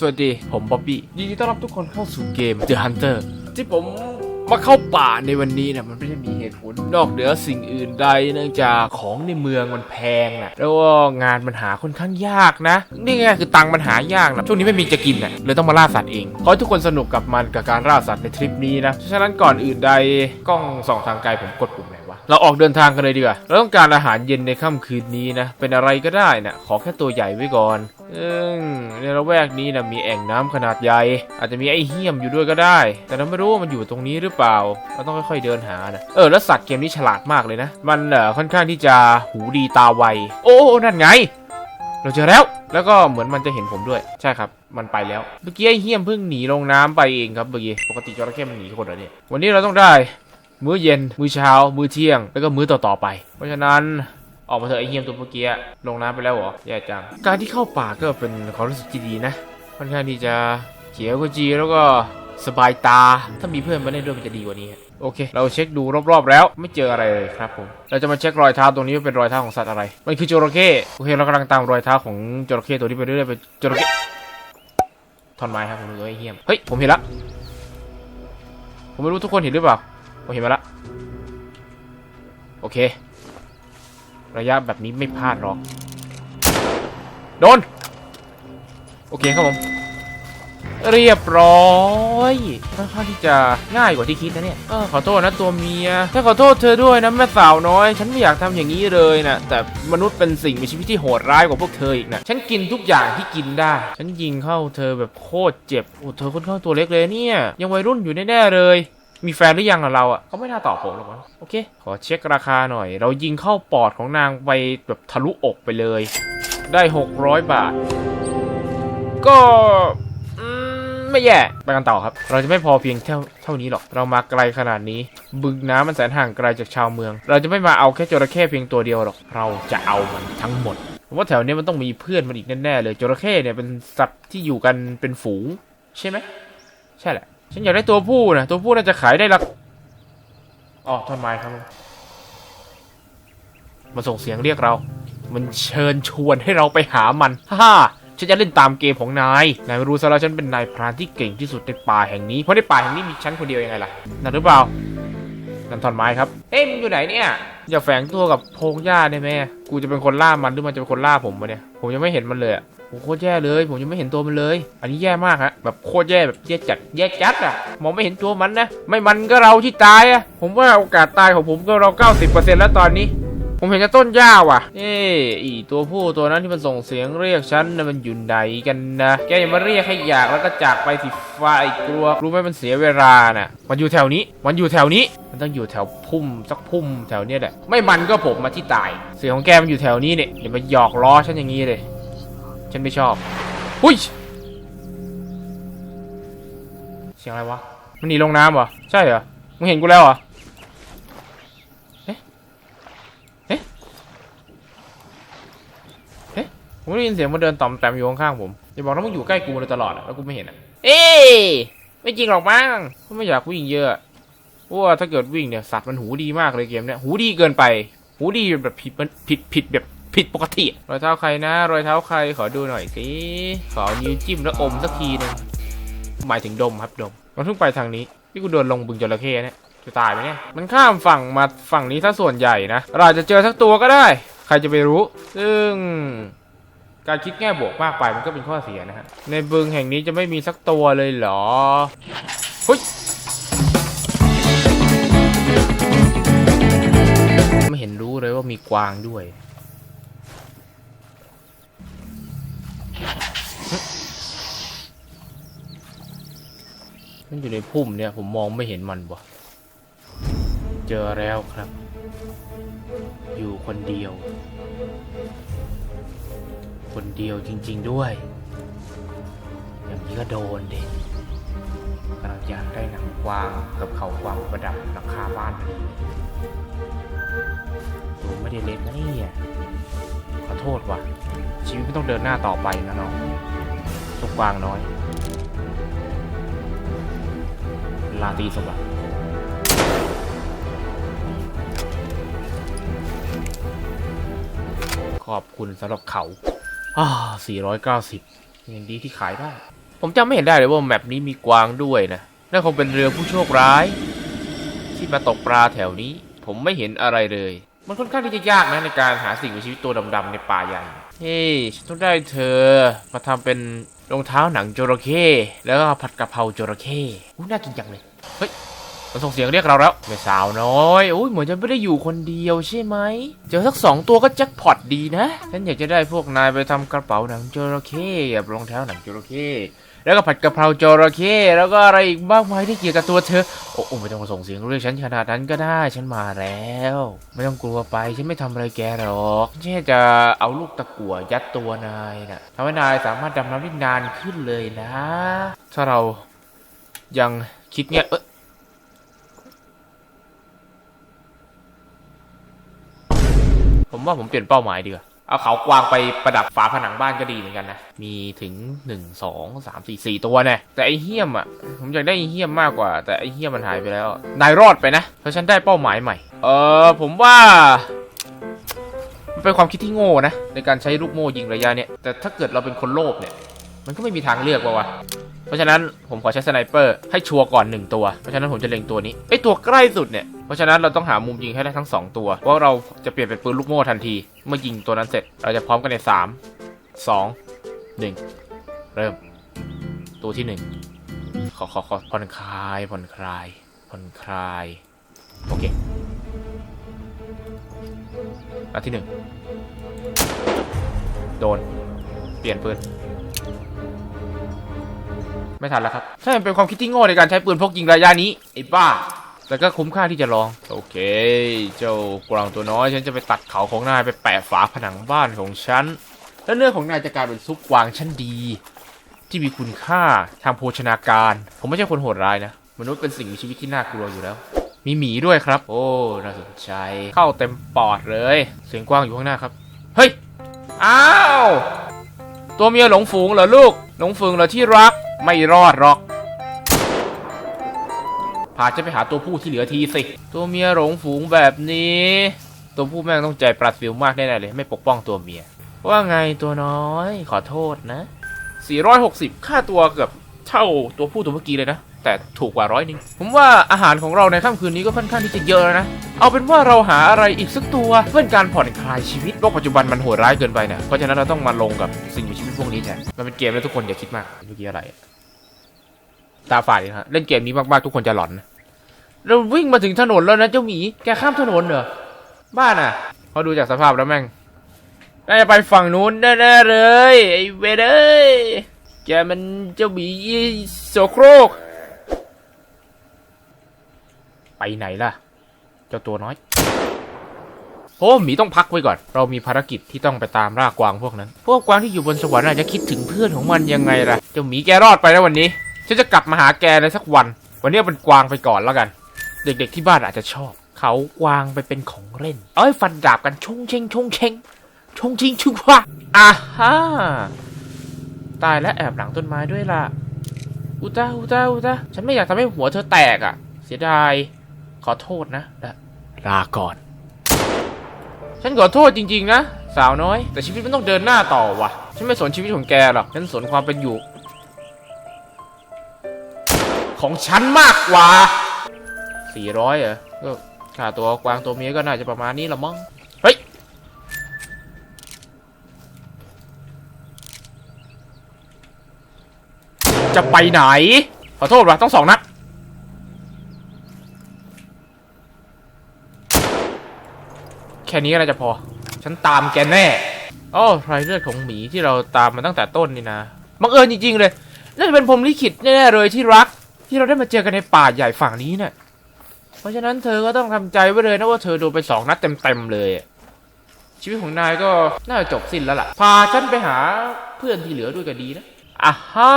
สวัสดี ผมบ๊อบบี้ยินดีต้อนรับทุกคนเข้าสู่เกม The Hunter ที่ผมมาเข้าป่าในวันนี้นะมันไม่ได้มีเหตุผล นอกเหนือสิ่งอื่นใดเนื่องจากของในเมืองมันแพงนะแล้วก็งานมันหาค่อนข้างยากนะ นี่ไงคือตังค์มันหายากนะช่วงนี้ไม่มีจะกินนะเลยต้องมาล่าสัตว์เองขอให้ทุกคนสนุกกับมันกับการล่าสัตว์ในทริปนี้นะฉะนั้นก่อนอื่นใดกล้องส่องทางไกลผมกดปุ่ม เราออกเดินทางกันเลยดีกว่า เราต้องการอาหารเย็นในค่ำคืนนี้นะ เป็นอะไรก็ได้นะขอแค่ตัวใหญ่ไว้ก่อนอืมในละแวกนี้นะมีแอ่งน้ำขนาดใหญ่ อาจจะมีไอ้เหี้ยมอยู่ด้วยก็ได้ แต่เราไม่รู้ว่ามันอยู่ตรงนี้หรือเปล่า เราต้องค่อยๆเดินหานะเออ แล้วสัตว์เกมนี้ฉลาดมากเลยนะ มันเอ่อค่อนข้างที่จะหูดีตาไว โอ้ นั่นไง เราเจอแล้ว แล้วก็เหมือนมันจะเห็นผมด้วย ใช่ครับมันไปแล้ว เมื่อกี้ไอ้เหี้ยมเพิ่งหนีลงน้ำไปเองครับเมื่อกี้ ปกติจระเข้มันหนีคนเหรอเนี่ย วันนี้เราต้องได้ มื้อเย็น มื้อเช้า มื้อเที่ยง แล้วก็มื้อต่อๆไป เพราะฉะนั้นออกมาเถอะไอเฮียมตัวเมื่อกี้ลงน้ำไปแล้วเหรอแย่จัง การที่เข้าป่าก็เป็นความรู้สึกที่ดีนะ ค่อนข้างที่จะเขียวขจีแล้วก็สบายตา ถ้ามีเพื่อนมาเล่นด้วยมันจะดีกว่านี้ โอเค เราเช็คดูรอบๆแล้วไม่เจออะไรเลยครับผม เราจะมาเช็ครอยเท้าตรงนี้ว่าเป็นรอยเท้าของสัตว์อะไร มันคือจระเข้ โอเค เรากำลังตามรอยเท้าของจระเข้ตัวนี้ไปเรื่อยๆเป็นจระเข้ท่อนไม้ครับผมดูไอ้เฮี้ยม เฮ้ย ผมเห็นละ ผมไม่รู้ทุกคนเห็นหรือเปล่า ผมเห็นมาละ โอเค ระยะแบบนี้ไม่พลาดหรอก โดน โอเคครับผม เรียบร้อยค่อนข้างที่จะง่ายกว่าที่คิดนะเนี่ยเออขอโทษนะตัวเมียถ้าขอโทษเธอด้วยนะแม่สาวน้อย ฉันไม่อยากทำอย่างนี้เลยนะแต่มนุษย์เป็นสิ่งมีชีวิตที่โหดร้ายกว่าพวกเธออีกนะฉันกินทุกอย่างที่กินได้ ฉันยิงเข้าเธอแบบโคตรเจ็บโอ้เธอค่อนข้างตัวเล็กเลยเนี่ย ยังวัยรุ่นอยู่แน่ๆเลย มีแฟนหรือยังอะเราอะเขาไม่น่าตอบผมหรอกมั้งโอเค ขอเช็คราคาหน่อย เรายิงเข้าปอดของนางไปแบบทะลุอกไปเลย ได้ 600 บาท ก็ไม่แย่ไปกันต่อครับ เราจะไม่พอเพียงเท่าเท่านี้หรอก เรามาไกลขนาดนี้ บึงน้ำมันแสนห่างไกลจากชาวเมือง เราจะไม่มาเอาแค่จระเข้เพียงตัวเดียวหรอก เราจะเอามันทั้งหมดผมว่าแถวเนี้ยมันต้องมีเพื่อนมันอีกแน่ๆเลยจระเข้เนี่ยเป็นสัตว์ที่อยู่กันเป็นฝูง ใช่ไหมใช่แหละ ฉันอยากได้ตัวผู้นะตัวผู้น่าจะขายได้ละอ๋อท่อนไม้ครับมมาส่งเสียงเรียกเรา มันเชิญชวนให้เราไปหามันฮ่าฉันจะเล่นตามเกมของนาย นายไม่รู้ซะแล้วฉันเป็นนายพรานที่เก่งที่สุดในป่าแห่งนี้ เพราะในป่าแห่งนี้มีฉันคนเดียวยังไงล่ะนั่นหรือเปล่านั่นท่อนไม้ครับ เอ้ยมึงอยู่ไหนเนี่ย อย่าแฝงตัวกับโพงหญ้าได้ไหมกูจะเป็นคนล่ามันหรือมันจะเป็นคนล่าผมวะเนี่ย ผมยังไม่เห็นมันเลยอะ ผมโคตรแย่เลย ผมยังไม่เห็นตัวมันเลย อันนี้แย่มากฮะแบบโคตรแย่แบบแย่จัดแย่จัดอะมองไม่เห็นตัวมันนะ ไม่มันก็เราที่ตายอะผมว่าโอกาสตายของผมก็เรา 90%แล้วตอนนี้ผมเห็นจะต้นหญ้าว่ะ เอ้ยอีตัวผู้ตัวนั้นที่มันส่งเสียงเรียกฉันนะมันอยู่ไหนกันนะ แกอย่ามาเรียกให้อยากแล้วก็จากไปสิฟ้าไอ้กลัว รู้ไหมมันเสียเวลาน่ะ มันอยู่แถวนี้ มันอยู่แถวนี้ มันต้องอยู่แถวพุ่มสักพุ่มแถวเนี้ยแหละ ไม่มันก็ผมมาที่ตาย เสียงของแกมันอยู่แถวนี้เนี่ยอย่ามาหยอกล้อฉันอย่างนี้เลย ฉันไม่ชอบหุ้ย เสียงอะไรวะ มันหนีลงน้ำเหรอ ใช่เหรอ มึงเห็นกูแล้วเหรอผมได้ยินเสียงมันเดินต่อมแตมอยู่ข้างๆผมอย่าบอกนะมึงอยู่ใกล้กูเลยตลอดแล้วกูไม่เห็นอะ เอ้ยไม่จริงหรอกมั้งกูไม่อยากวิ่งเยอะเพราะว่าถ้าเกิดวิ่งเนี่ยสัตว์มันหูดีมากเลยเกมเนี้ยหูดีเกินไป หูดีแบบผิดมันผิดผิดแบบ ผิดปกติรอยเท้าใครนะ รอยเท้าใครขอดูหน่อยสิขอนิ้วจิ้มแล้วอมสักทีหนึงหมายถึงดมครับดมมันเพิ่งไปทางนี้นี่กูโดนลงบึงจระเข้เนี่ยจะตายไหมเนี่ยมันข้ามฝั่งมาฝั่งนี้ถ้าส่วนใหญ่นะเราอาจจะเจอสักตัวก็ได้ ใครจะไปรู้ ซึ่งการคิดแง่บวกมากไปมันก็เป็นข้อเสียนะฮะ ในบึงแห่งนี้จะไม่มีสักตัวเลยเหรอเฮ้ยไม่เห็นรู้เลยว่ามีกวางด้วย มันอยู่ในพุ่มเนี่ย ผมมองไม่เห็นมันวะเจอแล้วครับ อยู่คนเดียว คนเดียวจริง ๆด้วย อย่างนี้ก็โดนเด็กกำลังอยากได้หนังกวางกับเขากวางประดับหลังคาบ้านพอดีตัวไม่ได้เล็กนะเนี่ยขอโทษว่ะ ชีวิตไม่ต้องเดินหน้าต่อไปนะน้อง ลูกกวางน้อย ลาตีสวัสดิ์ขอบคุณสำหรับเขาอ่า490ยังดีที่ขายได้ ผมจำไม่เห็นได้เลยว่าแมปนี้มีกวางด้วยนะนั่นคงเป็นเรือผู้โชคร้าย ที่มาตกปลาแถวนี้ ผมไม่เห็นอะไรเลย มันค่อนข้างที่จะยากนะในการหาสิ่งมีชีวิตตัวดำๆในป่าใหญ่ เฮ้ยฉันต้องได้เธอมาทำเป็น รองเท้าหนังจระเข้แล้วก็ผัดกะเพราจระเข้อู้น่ากินจังเลย เฮ้ยมันส่งเสียงเรียกเราแล้วแม่สาวน้อยโอ้ยเหมือนจะไม่ได้อยู่คนเดียวใช่ไหมเจอสักสองตัวก็แจ็คพอตดีนะฉันอยากจะได้พวกนายไปทำกระเป๋าหนังจระเข้กับรองเท้าหนังจระเข้ แล้วก็ผัดกะเพราจระเข้แล้วก็อะไรอีกมากมายที่เกี่ยวกับตัวเธอ โอ้โอไม่ต้องมาส่งเสียงเรียกฉันขนาดนั้นก็ได้ฉันมาแล้ว ไม่ต้องกลัวไปฉันไม่ทำอะไรแกหรอกฉันแค่จะเอาลูกตะกั่วยัดตัวนายน่ะทำให้นายสามารถดำน้ำได้นานขึ้นเลยนะ ถ้าเรายังคิดเงี้ยเอยผมว่าผมเปลี่ยนเป้าหมายดีกว่า เอาเขากวางไปประดับฝาผนังบ้านก็ดีเหมือนกันนะ มีถึงหนึ่งสองสามสี่สี่ตัวแน่แต่ไอเฮี้ยมอะ ผมอยากได้ไอเฮี้ยมมากกว่า แต่ไอเฮี้ยมมันหายไปแล้ว นายรอดไปนะ เพราะฉันได้เป้าหมายใหม่ เออผมว่ามันเป็นความคิดที่โง่นะ ในการใช้ลูกโม่ยิงระยะเนี่ย แต่ถ้าเกิดเราเป็นคนโลภเนี่ย มันก็ไม่มีทางเลือกว่าวะ เพราะฉะนั้นผมขอใช้สไนเปอร์ให้ชัวร์ก่อนหนึ่งตัว เพราะฉะนั้นผมจะเล็งตัวนี้ไอตัวใกล้สุดเนี่ย เพราะฉะนั้นเราต้องหามุมยิงให้ได้ทั้งสองตัว เพราะเราจะเปลี่ยนเป็นปืนลูกโม่ทันที เมื่อยิงตัวนั้นเสร็จ เราจะพร้อมกันในสามสองหนึ่งเริ่ม ตัวที่หนึ่งขอขอขอผ่อนคลายผ่อนคลายผ่อนคลาย โอเคอันที่หนึ่งโดน เปลี่ยนปืน ไม่ทันแล้วครับใช่มันเป็นความคิดที่โง่ในการใช้ปืนพกยิงระยะนี้ไอ้บ้า แต่ก็คุ้มค่าที่จะลอง โอเค เจ้ากวางตัวน้อย ฉันจะไปตัดเขาของนายไปแปะฝาผนังบ้านของฉัน แล้วเนื้อของนายจะกลายเป็นซุปกวางชั้นดี ที่มีคุณค่าทางโภชนาการ ผมไม่ใช่คนโหดร้ายนะ มนุษย์เป็นสิ่งมีชีวิตที่น่ากลัวอยู่แล้ว มีหมีด้วยครับ โอ้ น่าสนใจ เข้าเต็มปอดเลย เสียงกว้างอยู่ข้างหน้าครับ เฮ้ย อ้าว ตัวเมียหลงฝูงเหรอลูก หลงฝูงเหรอที่รัก ไม่รอดหรอก พาจะไปหาตัวผู้ที่เหลือทีสิ ตัวเมียหลงฝูงแบบนี้ ตัวผู้แม่งต้องใจปรัดฟิวมากแน่ๆเลย ไม่ปกป้องตัวเมีย ว่าไงตัวน้อย ขอโทษนะ 460 ค่าตัวเกือบเท่าตัวผู้ตัวเมื่อกี้เลยนะ แต่ถูกกว่าร้อยนึงผมว่าอาหารของเราในค่ำคืนนี้ก็ค่อนข้างที่จะเยอะแล้วนะ เอาเป็นว่าเราหาอะไรอีกสักตัวเพื่อการผ่อนคลายชีวิตโลกปัจจุบันมันโหดร้ายเกินไปเนะเพราะฉะนั้นเราต้องมาลงกับสิ่งมีชีวิตพวกนี้แทนมันเป็นเกมแล้วทุกคนอย่าคิดมากเมื่อกี้อะไร ตาฝาดเลยฮะเล่นเกมนี้มากๆทุกคนจะหลอนนะเราวิ่งมาถึงถนนแล้วนะเจ้าหมีแกข้ามถนนเหรอบ้านอะพอดูจากสภาพแล้วแม่งน่าจะไปฝั่งนู้นแน่ๆเลยไอ้เวเด้ยแกมันเจ้าหมีโสโครก ไปไหนล่ะ เจ้าตัวน้อยโอ้หมีต้องพักไว้ก่อน เรามีภารกิจที่ต้องไปตามล่ากวางพวกนั้น พวกกวางที่อยู่บนสวรรค์อาจจะคิดถึงเพื่อนของมันยังไงล่ะ เจ้าหมีแกรอดไปแล้ววันนี้ ฉันจะกลับมาหาแกในสักวัน วันนี้เป็นกวางไปก่อนแล้วกัน เด็กๆที่บ้านอาจจะชอบ เขากวางไปเป็นของเล่น เอ้ยฟันดาบกันชงเชงชงเชงชงชิงชุกว่าอ่าฮ่าตายแล้วแอบหลังต้นไม้ด้วยล่ะ อุตาอุตาอุตาฉันไม่อยากทำให้หัวเธอแตกอะ เสียดาย ขอโทษนะและลาก่อน ฉันขอโทษจริง ๆ นะ สาวน้อย แต่ชีวิตมันต้องเดินหน้าต่อวะฉันไม่สนชีวิตของแกหรอกฉันสนความเป็นอยู่ ของฉันมากกว่า400เหรอก็ค่าตัวกวางตัวเมียก็น่าจะประมาณนี้ละมั้งเฮ้ยจะไปไหน ขอโทษว่ะต้องสองนัด ค่นี้ก็น่าจะพอ ฉันตามแกแน่อ๋อรายเลือดของหมีที่เราตามมาตั้งแต่ต้นนี่นะบังเอิญจริงๆเลยน่าจะเป็นพรหมลิขิตแน่ๆเลยที่รัก ที่เราได้มาเจอกันในป่าใหญ่ฝั่งนี้เนี่ยเพราะฉะนั้นเธอก็ต้องทำใจไว้เลยนะว่าเธอโดนไปสองนัดเต็มๆเลยอะชีวิตของนายก็น่าจะจบสิ้นแล้วล่ะ พาฉันไปหาเพื่อนที่เหลือด้วยก็ดีนะอ่าฮ่า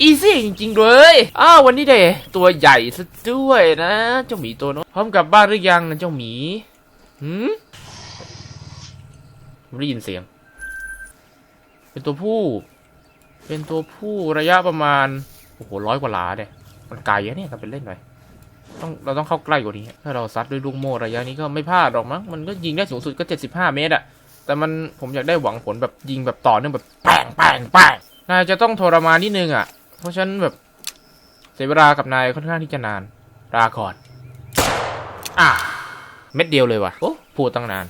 อีซี่จริงๆเลยอ้าววันนี้เดตัวใหญ่ซะด้วยนะ เจ้าหมีตัวน้อยพร้อมกลับบ้านหรือยังนะเจ้าหมี หืมผมได้ยินเสียง เป็นตัวผู้ เป็นตัวผู้ระยะประมาณ โอ้โหร้อยกว่าหลาเนี่ย มันไกลอะเนี่ยทำเป็นเล่นไปต้องเราต้องเข้าใกล้กว่านี้ ถ้าเราซัดด้วยลูกโม่ระยะนี้ก็ไม่พลาดหรอกมั้ง มันก็ยิงได้สูงสุดก็ 75 เมตรอะ แต่มันผมอยากได้หวังผลแบบยิงแบบต่อเนื่องแบบแป้งแป้งแป้งนายจะต้องทรมานนิดนึงอะเพราะฉันแบบเสียเวลากับนายค่อนข้างที่จะนานลาก่อน อะ เม็ดเดียวเลยว่ะ โอ้พูดตั้งนาน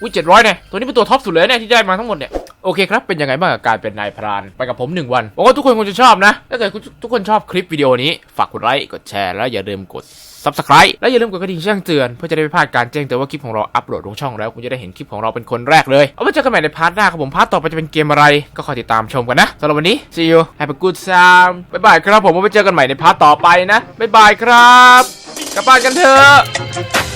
อุ้ยเจ็ดร้อยเนี่ย ตัวนี้เป็นตัวท็อปสุดเลยเนี่ยที่ได้มาทั้งหมดเนี่ย โอเคครับ เป็นยังไงบ้างกับการเป็นนายพราน ไปกับผมหนึ่งวันหวังว่าทุกคนคงจะชอบนะ ถ้าเกิดทุกคนชอบคลิปวิดีโอนี้ ฝากกดไลค์ กดแชร์ แล้วอย่าลืมกด subscribe และอย่าลืมกดกระดิ่งแจ้งเตือน เพื่อจะได้ไม่พลาดการแจ้งเตือนว่าคลิปของเราอัปโหลดลงช่องแล้ว คุณจะได้เห็นคลิปของเราเป็นคนแรกเลย เอาไว้เจอกันใหม่ในพาร์ทหน้าครับผม พาร์ทต่อไปจะเป็นเกมอะไร ก็คอยติดตามชมกันนะสำหรับวันนี้ see you have a good time บ๊ายบายครับผมไว้เจอกันใหม่ในพาร์ทต่อไปนะบ๊ายบายครับ กลับบ้านกันเถอะ